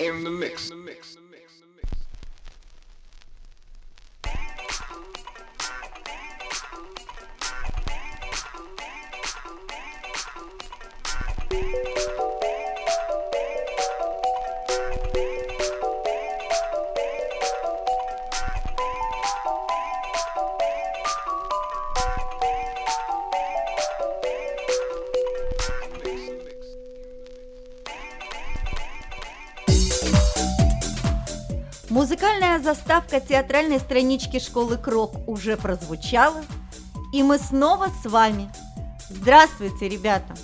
in the mix. In the mix. Музыкальная заставка театральной странички школы Крок уже прозвучала, и мы снова с вами. Здравствуйте, ребята!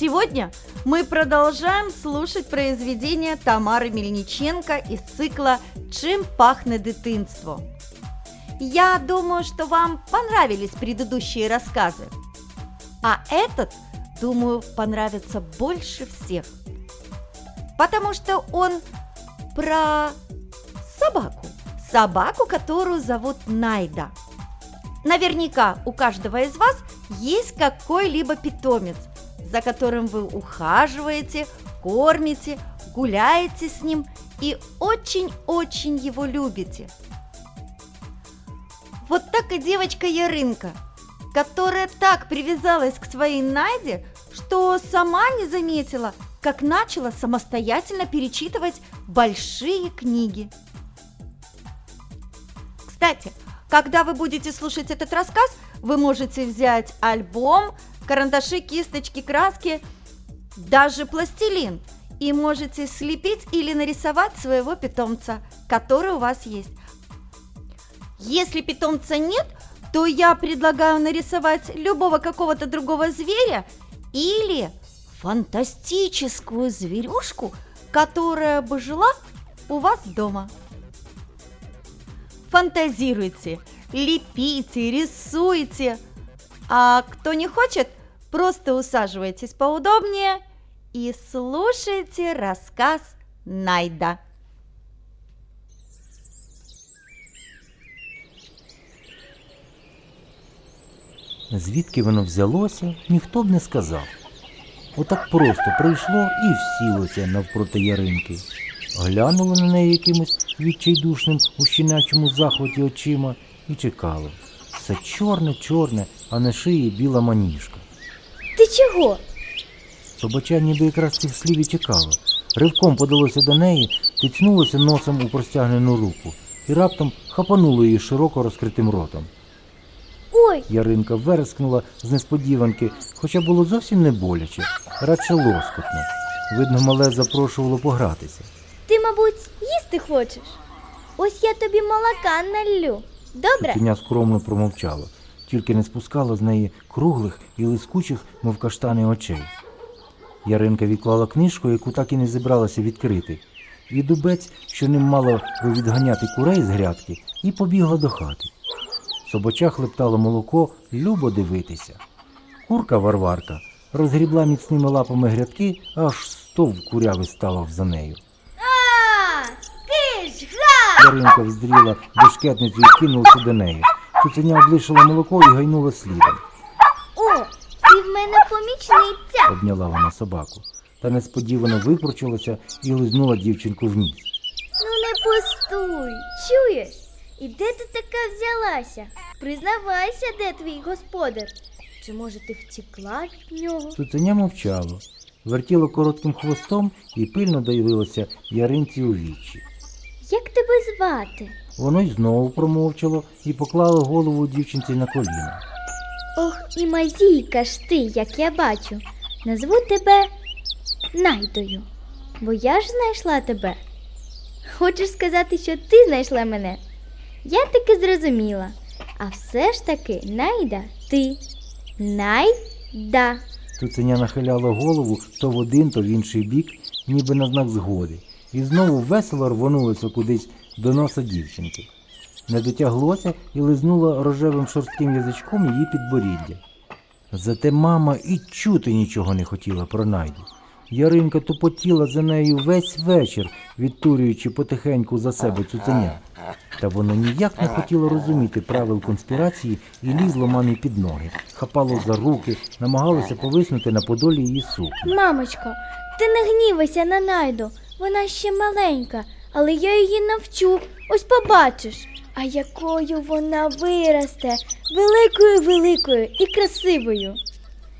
Сегодня мы продолжаем слушать произведение Тамары Мельниченко из цикла «Чим пахне дитинство». Я думаю, что вам понравились предыдущие рассказы, а этот, думаю, понравится больше всех, потому что он про собаку. Собаку, которую зовут Найда. Наверняка у каждого из вас есть какой-либо питомец, за которым вы ухаживаете, кормите, гуляете с ним и очень-очень его любите. Вот так и девочка Ярынка, которая так привязалась к своей Найде, что сама не заметила, как начала самостоятельно перечитывать большие книги. Кстати, когда вы будете слушать этот рассказ, вы можете взять альбом, карандаши, кисточки, краски, даже пластилин и можете слепить или нарисовать своего питомца, который у вас есть. Если питомца нет, то я предлагаю нарисовать любого какого-то другого зверя или фантастическую зверюшку, которая бы жила у вас дома. Фантазируйте, лепите, рисуйте. А кто не хочет, просто усаживайтесь поудобнее и слушайте рассказ Найда. Звідки воно взялося, ніхто б не сказав. Отак просто прийшло і всілося навпроти яринки. Глянуло на неї якимось відчайдушним у щенячому захваті очима і чекало. Все чорне, чорне, а на шиї біла маніжка. Ти чого? Собача ніби якраз цих слів і чекало. Ривком подалося до неї, тицнулося носом у простягнену руку і раптом хапануло її широко розкритим ротом. Ой, Яринка верескнула з несподіванки, хоча було зовсім не боляче, радше лоскотно. Видно, мале запрошувало погратися. ти, мабуть, їсти хочеш? Ось я тобі молока наллю. Добре? Цуценя скромно промовчала, тільки не спускала з неї круглих і лискучих, мов каштани очей. Яринка відклала книжку, яку так і не зібралася відкрити, і дубець, що ним мало відганяти курей з грядки, і побігла до хати. Собача хлептала молоко, любо дивитися. Курка Варварка розгрібла міцними лапами грядки, аж стовп куряви ставав за нею. Яринка вздріла бешкетницю і кинулася до неї. Цуценя облишила молоко і гайнула слідом. О, ти в мене помічниця. Обняла вона собаку. Та несподівано випорчилася і лизнула дівчинку в ніс. Ну не пустуй, чуєш? І де ти така взялася? Признавайся, де твій господар. Чи може ти втекла від нього? Цуценя мовчало, вертіло коротким хвостом і пильно дивилося яринці у вічі. Як тебе звати? Воно й знову промовчало і поклало голову дівчинці на коліна. Ох, і мазійка ж ти, як я бачу. Назву тебе Найдою, бо я ж знайшла тебе. Хочеш сказати, що ти знайшла мене? Я таки зрозуміла. А все ж таки Найда ти. Найда. Цуценя нахиляло голову то в один, то в інший бік, ніби на знак згоди, і знову весело рвонулося кудись до носа дівчинки. Не дотяглося і лизнула рожевим шорстким язичком її підборіддя. Зате мама і чути нічого не хотіла про найду. Яринка тупотіла за нею весь вечір, відтурюючи потихеньку за себе цуценя. Та воно ніяк не хотіло розуміти правил конспірації і лізло мамі під ноги, хапало за руки, намагалося повиснути на подолі її сукні. Мамочко, Ти не гнівайся на найду. Вона ще маленька, але я її навчу. Ось побачиш. А якою вона виросте, великою великою і красивою.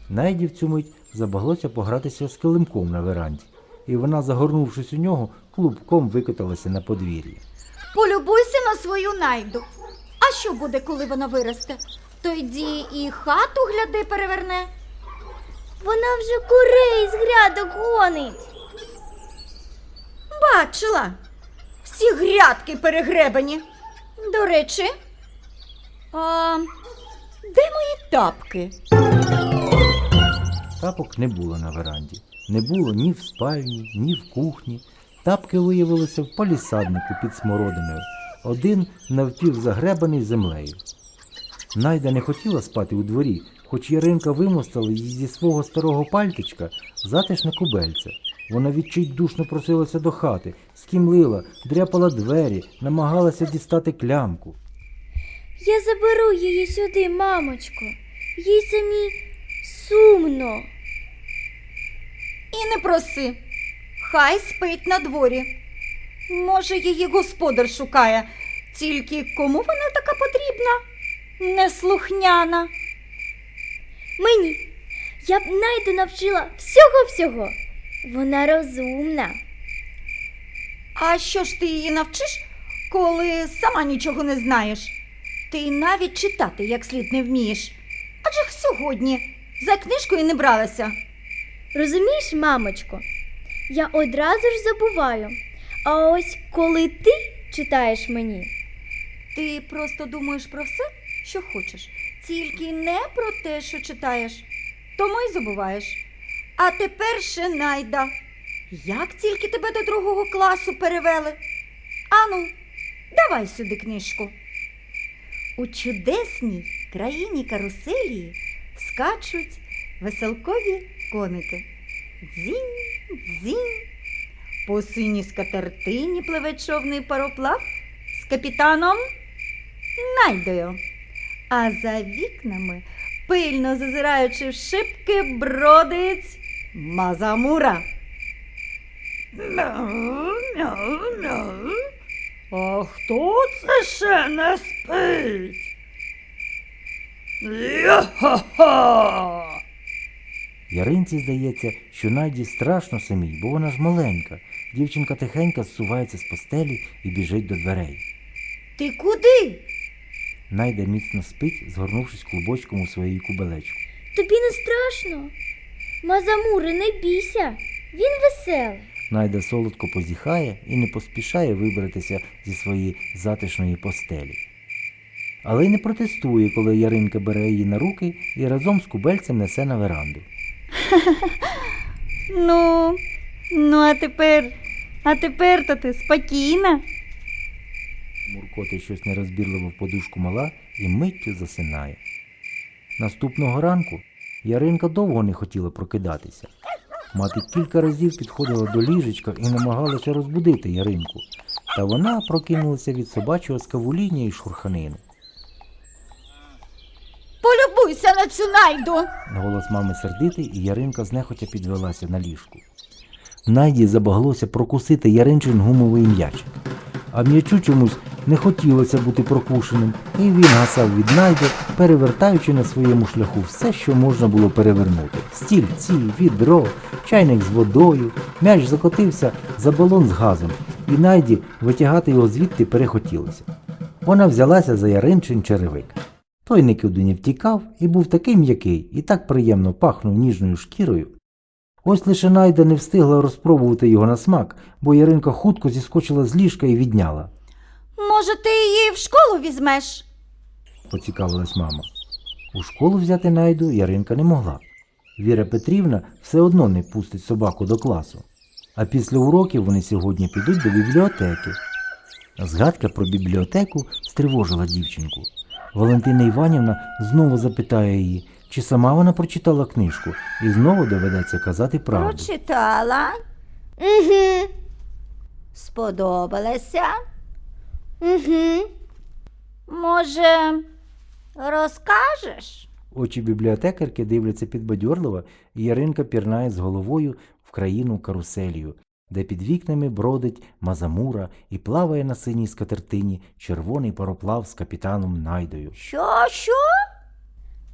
Найді в цю мить забаглося погратися з килимком на веранді, і вона, загорнувшись у нього, клубком викоталася на подвір'я. Полюбуйся на свою найду. А що буде, коли вона виросте? Тоді і хату гляди переверне. Вона вже курей з грядок гонить. Бачила. Всі грядки перегребані. До речі, а де мої тапки? Тапок не було на веранді. Не було ні в спальні, ні в кухні. Тапки виявилися в палісаднику під смородиною, один навпів загребаний землею. Найда не хотіла спати у дворі, хоч Яринка вимостила їй зі свого старого пальтичка затишне кубельце. Вона відчайдушно просилася до хати, скімлила, дряпала двері, намагалася дістати клямку. Я заберу її сюди, мамочко. Їй самі сумно. І не проси. Хай спить на дворі. Може, її господар шукає, тільки кому вона така потрібна? Неслухняна. Мені. Я б найду навчила всього-всього. Вона розумна. А що ж ти її навчиш, коли сама нічого не знаєш? Ти навіть читати як слід не вмієш. Адже сьогодні за книжкою не бралася. Розумієш, мамочко, я одразу ж забуваю. А ось коли ти читаєш мені, Ти просто думаєш про все, що хочеш, тільки не про те, що читаєш. Тому й забуваєш. А тепер ще найда. Як тільки тебе до другого класу перевели? Ану, давай сюди книжку. У чудесній країні каруселії скачуть веселкові коники. Дзінь, дзінь. По синій скатертині пливе човний пароплав з капітаном Найдою. А за вікнами, пильно зазираючи в шибки, бродить Мазамура. А хто це ще не спить? Я-ха-ха! Яринці здається, що Наді страшно самій, бо вона ж маленька. Дівчинка тихенько зсувається з постелі і біжить до дверей. Ти куди? Найда міцно спить, згорнувшись клубочком у своїй кубелечку. тобі не страшно. Мазамури, не бійся. Він веселий. Найда солодко позіхає і не поспішає вибратися зі своєї затишної постелі. Але й не протестує, коли Яринка бере її на руки і разом з кубельцем несе на веранду. Ну, ну а тепер, а тепер то ти спокійна. Муркоти щось нерозбірливо в подушку мала і миттю засинає. Наступного ранку Яринка довго не хотіла прокидатися. Мати кілька разів підходила до ліжечка і намагалася розбудити Яринку, та вона прокинулася від собачого скавуління і шурханини. Полюбуйся на цю найду. Голос мами сердитий, і Яринка знехотя підвелася на ліжку. Найді забаглося прокусити Яринчин гумовий м'ячик. А м'ячу чомусь не хотілося бути прокушеним, і він гасав від найди, перевертаючи на своєму шляху все, що можна було перевернути: стільці, відро, чайник з водою. М'яч закотився за балон з газом, і найді витягати його звідти перехотілося. Вона взялася за Яринчин черевик. Той нікуди не втікав і був такий м'який і так приємно пахнув ніжною шкірою. Ось лише Найда не встигла розпробувати його на смак, бо Яринка хутко зіскочила з ліжка і відняла, Може, ти її в школу візьмеш? поцікавилась мама. У школу взяти Найду Яринка не могла. Віра Петрівна все одно не пустить собаку до класу. А після уроків вони сьогодні підуть до бібліотеки. Згадка про бібліотеку стривожила дівчинку. Валентина Іванівна знову запитає її, чи сама вона прочитала книжку, і знову доведеться казати правду. Прочитала, Угу. сподобалася. Угу. Може, розкажеш? Очі бібліотекарки дивляться підбадьорливо, і Яринка пірнає з головою в країну каруселію, де під вікнами бродить Мазамура і плаває на синій скатертині червоний пароплав з капітаном Найдою. Що, що?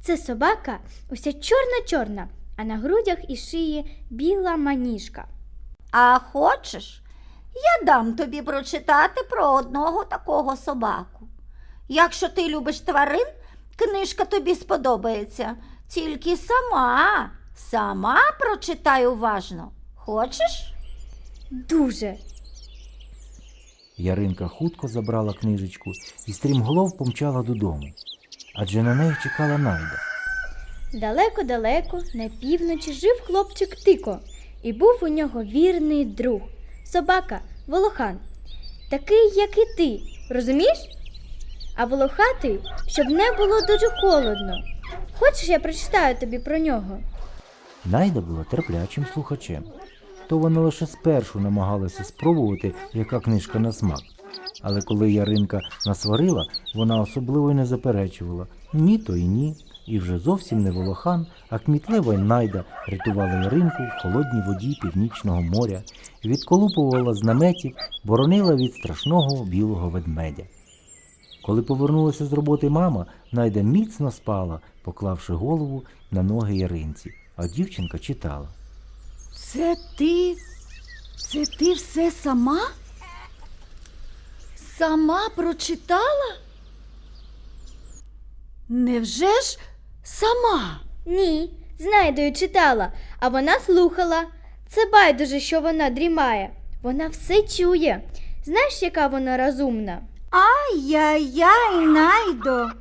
Це собака уся чорна-чорна, а на грудях і шиї біла маніжка. А хочеш, я дам тобі прочитати про одного такого собаку. Якщо ти любиш тварин, книжка тобі сподобається. Тільки сама, сама прочитай уважно. Хочеш? Дуже. Яринка хутко забрала книжечку і стрімголов помчала додому, адже на неї чекала Найда. Далеко-далеко на півночі жив хлопчик Тико, і був у нього вірний друг, собака Волохан. Такий, як і ти, розумієш? А волохатий, щоб не було дуже холодно. Хочеш, я прочитаю тобі про нього? Найда була терплячим слухачем. То вона лише спершу намагалася спробувати, яка книжка на смак. Але коли Яринка насварила, вона особливо й не заперечувала ні то й ні. І вже зовсім не волохан, а кмітлива Найда рятувала Яринку в холодній воді північного моря, відколупувала з наметів, боронила від страшного білого ведмедя. Коли повернулася з роботи мама, Найда міцно спала, поклавши голову на ноги Яринці, а дівчинка читала. Це ти? Це ти все сама? Сама прочитала? Невже ж сама? Ні, знайдою читала, а вона слухала. Це байдуже, що вона дрімає. Вона все чує. Знаєш, яка вона розумна? Ай-яй-яй, Найдо.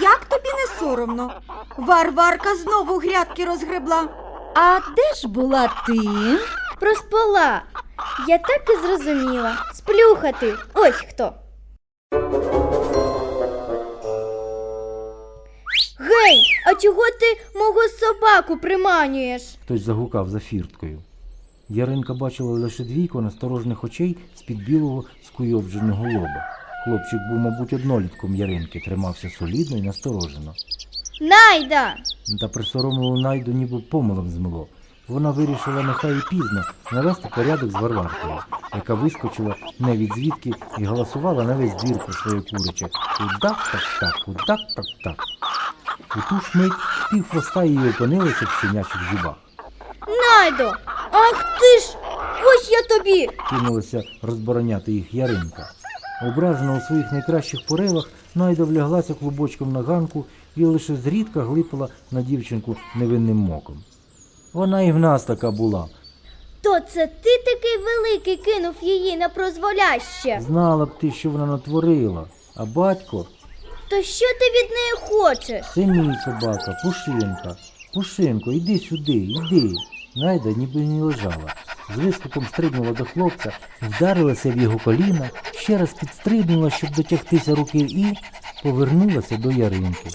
Як тобі не соромно? Варварка знову грядки розгребла. А де ж була ти? Проспала. Я так і зрозуміла. Сплюхати. Ось хто. Гей, а чого ти мого собаку приманюєш? Хтось загукав за фірткою. Яринка бачила лише двійко насторожних очей з-під білого скуйовдженого лоба. Хлопчик був, мабуть, однолітком Яринки, тримався солідно і насторожено. Найда! Та присоромило Найду ніби помилом змило. Вона вирішила нехай і пізно навести порядок з Варваркою, яка вискочила не від звідки і голосувала на весь двір про своє куряче. Удак так так, удак так так. У ту ж мить пів хвоста її опинилося в щенячих зубах. Найдо! Ах ти ж! Ось я тобі! кинулася розбороняти їх Яринка. Ображена у своїх найкращих поривах, Найда вляглася клубочком на ганку і лише зрідка глипала на дівчинку невинним моком. Вона і в нас така була. То це ти такий великий кинув її на прозволяще. Знала б ти, що вона натворила. А батько То що ти від неї хочеш? це мій собака, Пушинка. Пушинко, іди сюди, іди. Найда ніби не лежала. З вискоком стрибнула до хлопця, вдарилася в його коліна, ще раз підстрибнула, щоб дотягтися руки, і повернулася до яринки.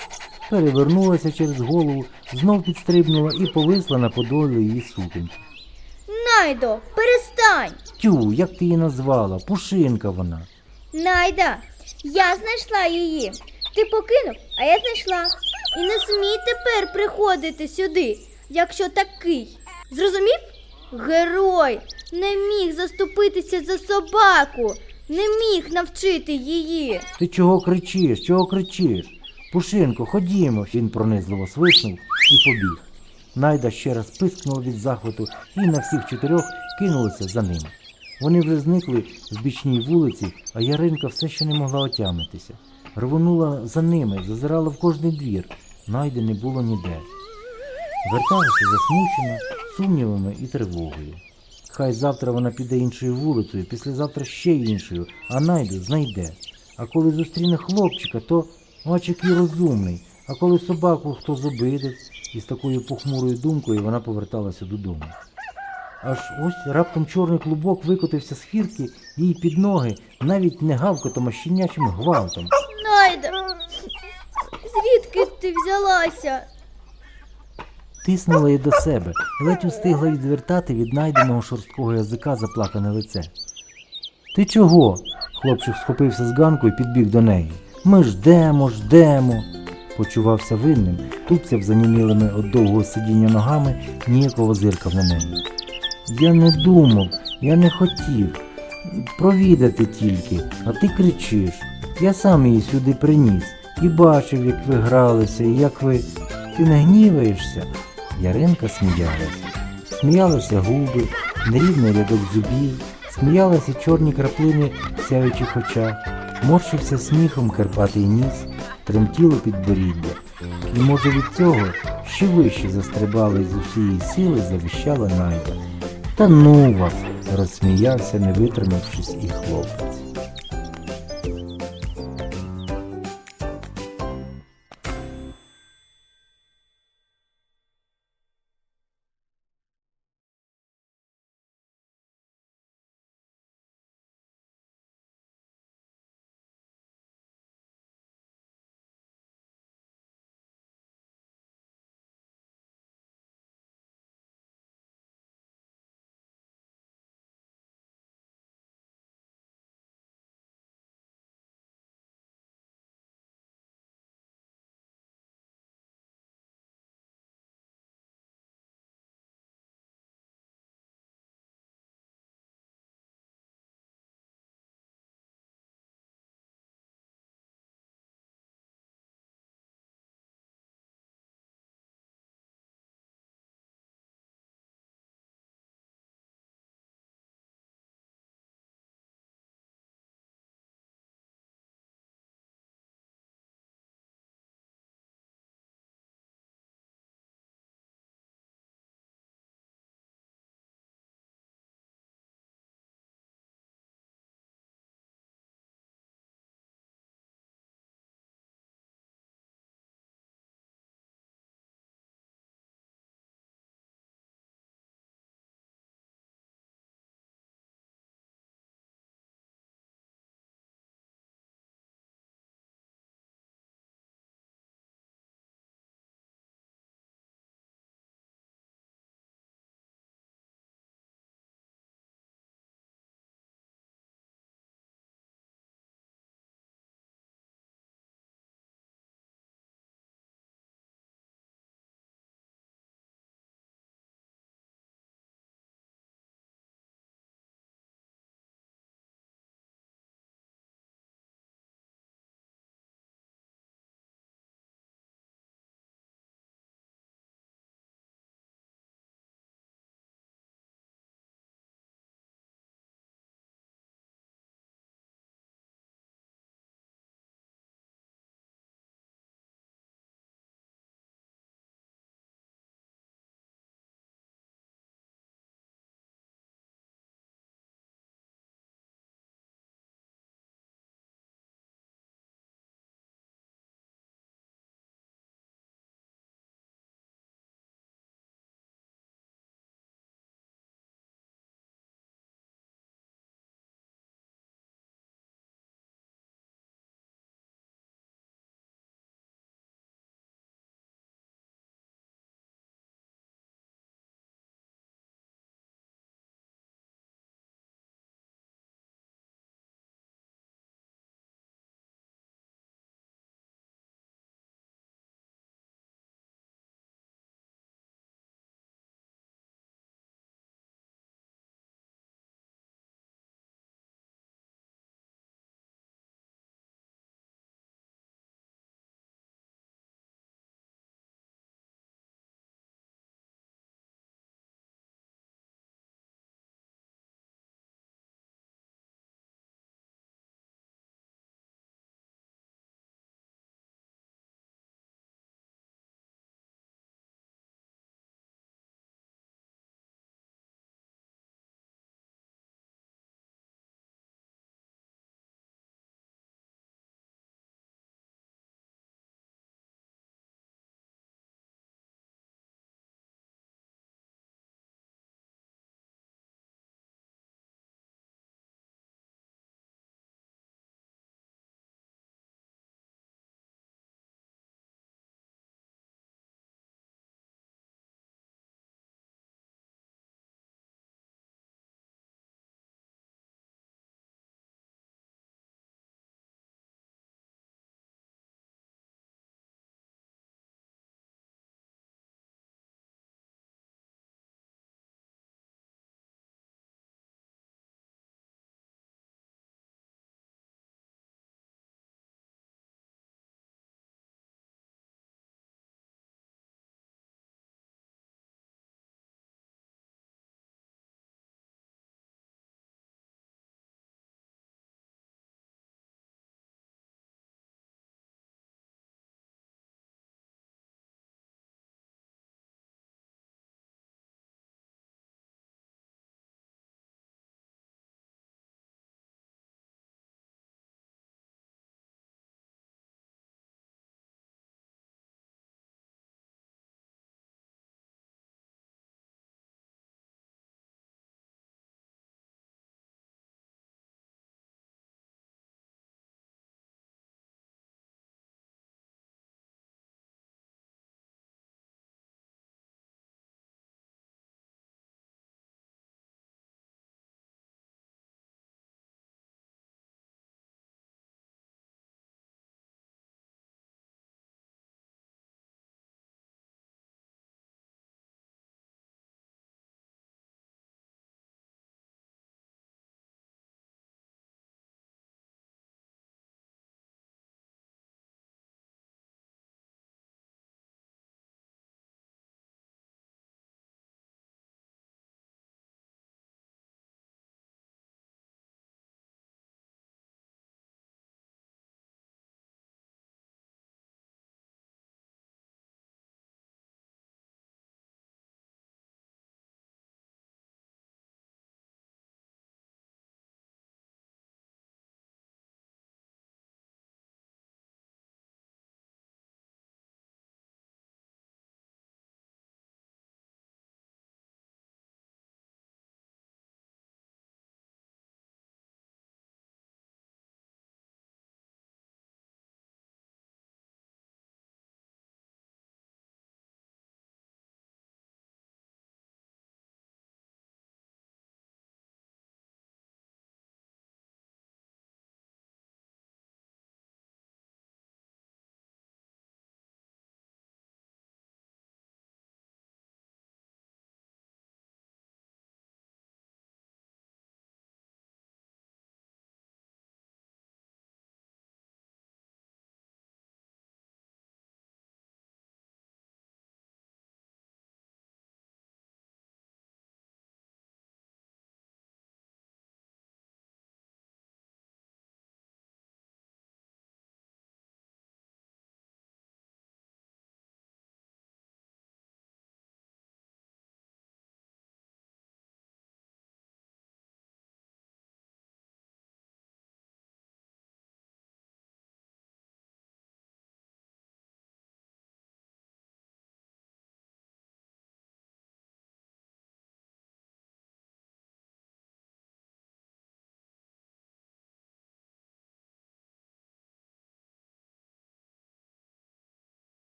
Перевернулася через голову, знов підстрибнула і повисла на подолі її суконьки. Найдо, перестань! Тю, як ти її назвала? Пушинка вона. Найда, я знайшла її. Ти покинув, а я знайшла. І не смій тепер приходити сюди, якщо такий. Зрозумів? Герой не міг заступитися за собаку, не міг навчити її. Ти чого кричиш? Чого кричиш? Пушинко, ходімо. Він пронизливо свиснув і побіг. Найда ще раз пискнула від захвату і на всіх чотирьох кинулися за ним. Вони вже зникли в бічній вулиці, а Яринка все ще не могла отямитися. Рвонула за ними, зазирала в кожний двір. Найди не було ніде. Верталася засмучена, сумнівами і тривогою. Хай завтра вона піде іншою вулицею, післязавтра ще іншою, а найду знайде. А коли зустріне хлопчика, то мальчик і розумний, а коли собаку хто зобидив, і з такою похмурою думкою вона поверталася додому. Аж ось раптом чорний клубок викотився з хірки їй під ноги, навіть не гавкотом, а щенячим гвалтом. Найда, звідки ти взялася? Тиснула її до себе, ледь устигла відвертати від найденого шорсткого язика заплакане лице. Ти чого? Хлопчик схопився з ганку і підбіг до неї. Ми ждемо, ждемо. Почувався винним, тупцяв занімілими від довгого сидіння ногами, ніяково зиркав на неї. Я не думав, я не хотів. Провідати тільки, а ти кричиш. Я сам її сюди приніс і бачив, як ви гралися, і як ви. Ти не гніваєшся? Яринка сміялася. Сміялися губи, нерівний рядок зубів, сміялися чорні краплини в сяючих очах, морщився сміхом Карпатий ніс, тремтіло підборіддя. І може від цього ще вище застрибали з усієї сили завіщала найда. Та ну вас, розсміявся, не витримавшись і хлопець.